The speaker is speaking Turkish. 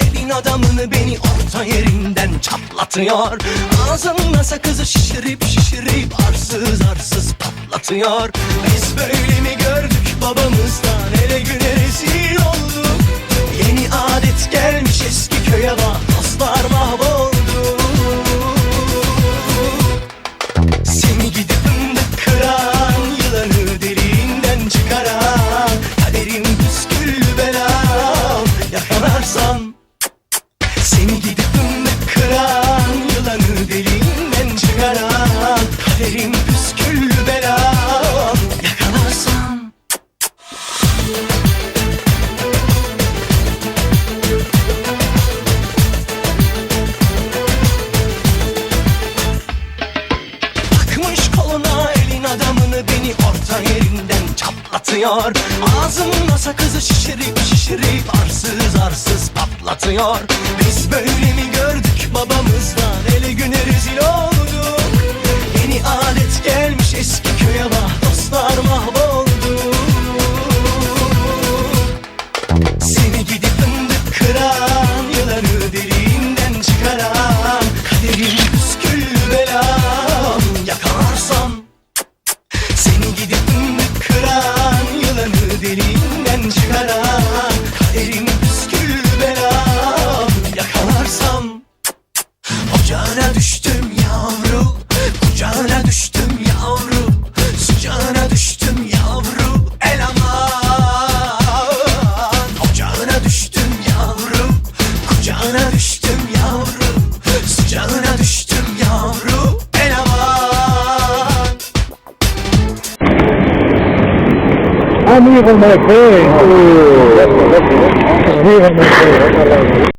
Elin adamını beni orta yerinden çatlatıyor. Ağzımla sakızı şişirip şişirip arsız arsız patlatıyor Biz böyle mi gördük babamızdan? Ele güne rezil olduk Yeni adet gelmiş eski köye bak dostlar mahvoldu. Seni gidip fındık kıran Yılanı deliğinden çıkaran Kaderim püsküllü belam Yakalarsam Seni gidip fındık kıran Yılanı deliğinden çıkaran Kaderim çatlatıyor Ağzımla sakızı şişirip şişirip arsız arsız patlatıyor. Biz böyle mi gördük babamızdan นี่มันไม่เคยนี่มันไม่เคย